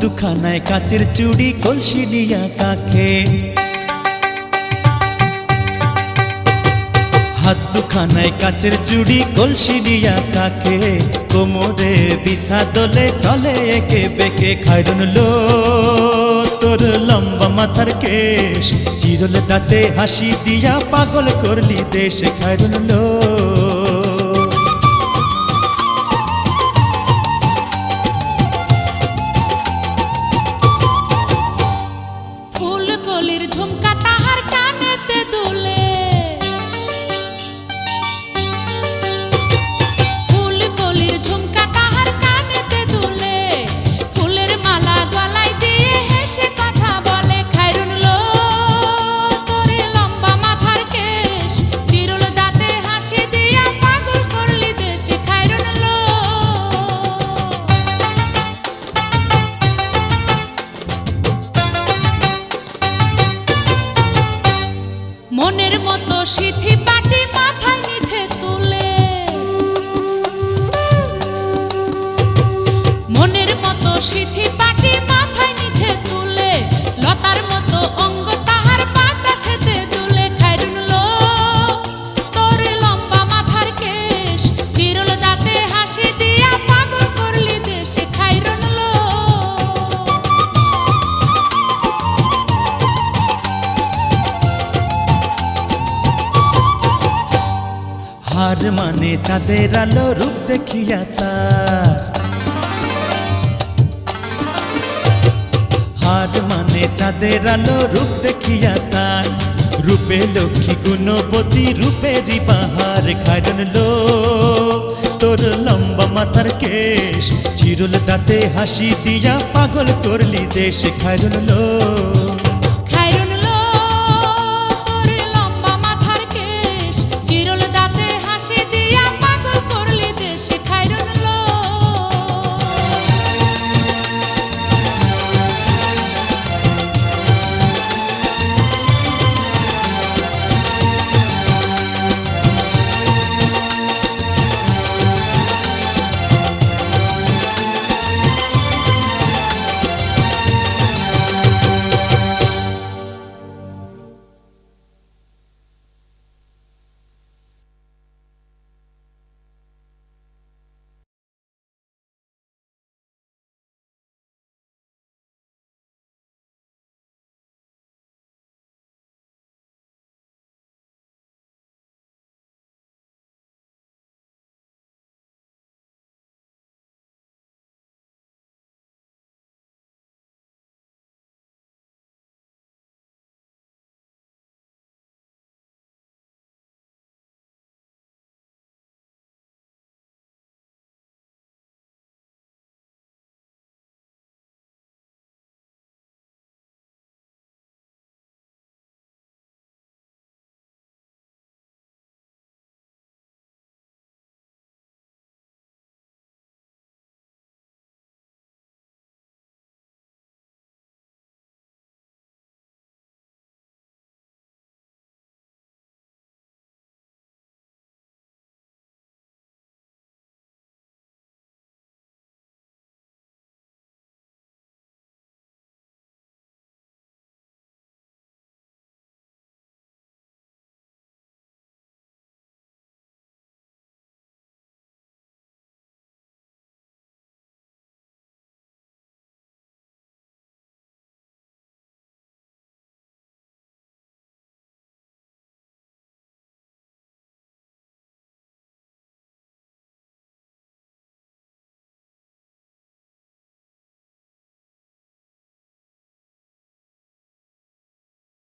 দুখানায় কাচের চুড়ি, কলসি দিয়া কাকে হাত দুখানায় কাচের চুড়ি, কলসি দিয়া কাকে কোমরে বিছা দোলে চলে একে বেকে। লো, তোর লম্বা মাথার কেশ। চিরল দাঁতে হাসি দিয়া পাগল করলি দেশ। খাইরন লো সিথি পাটি মাথায় নিচে তুলে হার মানে চাঁদের আলো, রূপ দেখিয়া তার। হার মানে চাঁদের আলো, রূপ দেখিয়া তার। রূপে লক্ষ্মী গুণবতী রূপেরই বাহার খায়রন লো তোর লম্বা মাথার কেশ, চিরুল দাঁতে হাসি দিয়া পাগল করলি দেশ খায়রন লো